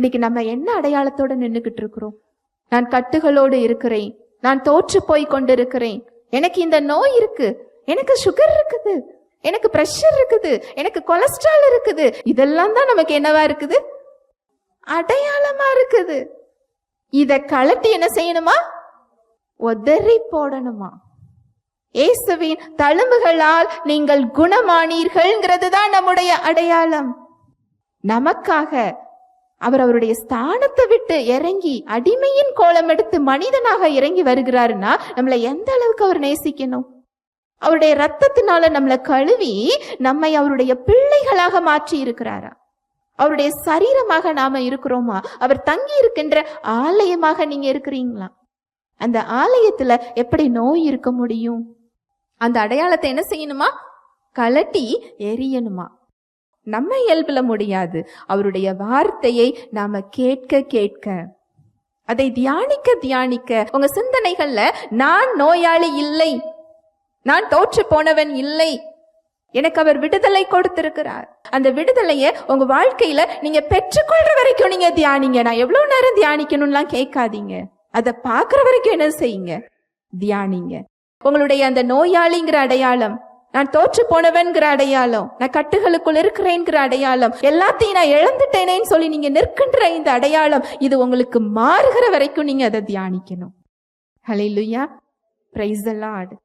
இன்னைக்கு நம்ம என்ன அடையாளத்தோட நின்றுகிட்டு இருக்கிறோம்? நான் கட்டுகளோடு இருக்கிறேன். நான் தோற்று போய் கொண்டிருக்கிறேன். எனக்கு இந்த நோய் இருக்கு. எனக்கு சுகர் இருக்குது. எனக்கு பிரஷர் இருக்குது. எனக்கு கொலஸ்ட்ரால் இருக்குது. இதெல்லாம் தான் நமக்கு என்னவா இருக்குது? அடையாளமா இருக்குது. இத கலட்டி என்ன செய்யணுமா? உதறி போடணுமா? இயேசுவின் தழும்புகளால் நீங்கள் குணமானீர்கள்ங்கிறது தான் நம்முடைய அடையாளம். நமக்காக அவர் அவருடைய ஸ்தானத்தை விட்டு இறங்கி அடிமையின் கோலம் எடுத்து மனிதனாக இறங்கி வருகிறாருன்னா நம்மளை எந்த அளவுக்கு அவர் நேசிக்கணும்? அவருடைய ரத்தத்தினால நம்மளை கழுவி நம்மை அவருடைய பிள்ளைகளாக மாற்றி இருக்கிறாரா? அவருடைய சரீரமாக நாம இருக்கிறோமா? அவர் தங்கி இருக்கின்ற ஆலயமாக நீங்க இருக்கிறீங்களா? அந்த ஆலயத்துல எப்படி நோய் இருக்க முடியும்? அந்த அடையாளத்தை என்ன செய்யணுமா? கலட்டி எரியணுமா நம்ம இயல்பில் முடியாது. அவருடைய வார்த்தையை நாம கேட்க கேட்க. அதை தியானிக்க தியானிக்க. உங்க சிந்தனைகள்ல நான் நோயாளி இல்லை. நான் தோற்று போனவன் இல்லை. எனக்கு அவர் விடுதலை கொடுத்திருக்கிறார். அந்த விடுதலைய உங்க வாழ்க்கையில நீங்க பெற்றுக்கொள்ற வரைக்கும் நீங்க தியானிங்க. நான் எவ்வளவு நேரம் தியானிக்கணும்லாம் கேட்காதீங்க. அதை பார்க்குற வரைக்கும் என்ன செய்யுங்க? தியானிங்க. உங்களுடைய அந்த நோயாளிங்கிற அடையாளம் நான் தோற்று போனவன்கிற அடையாளம் நான் கட்டுகளுக்குள் இருக்கிறேன்கிற அடையாளம் எல்லாத்தையும் நான் இழந்துட்டேனேன்னு சொல்லி நீங்க நிற்கின்ற இந்த அடையாளம் இது உங்களுக்கு மாறுகிற வரைக்கும் நீங்க அதை தியானிக்கணும். ஹலை லுயா பிரைஸ் ஆடு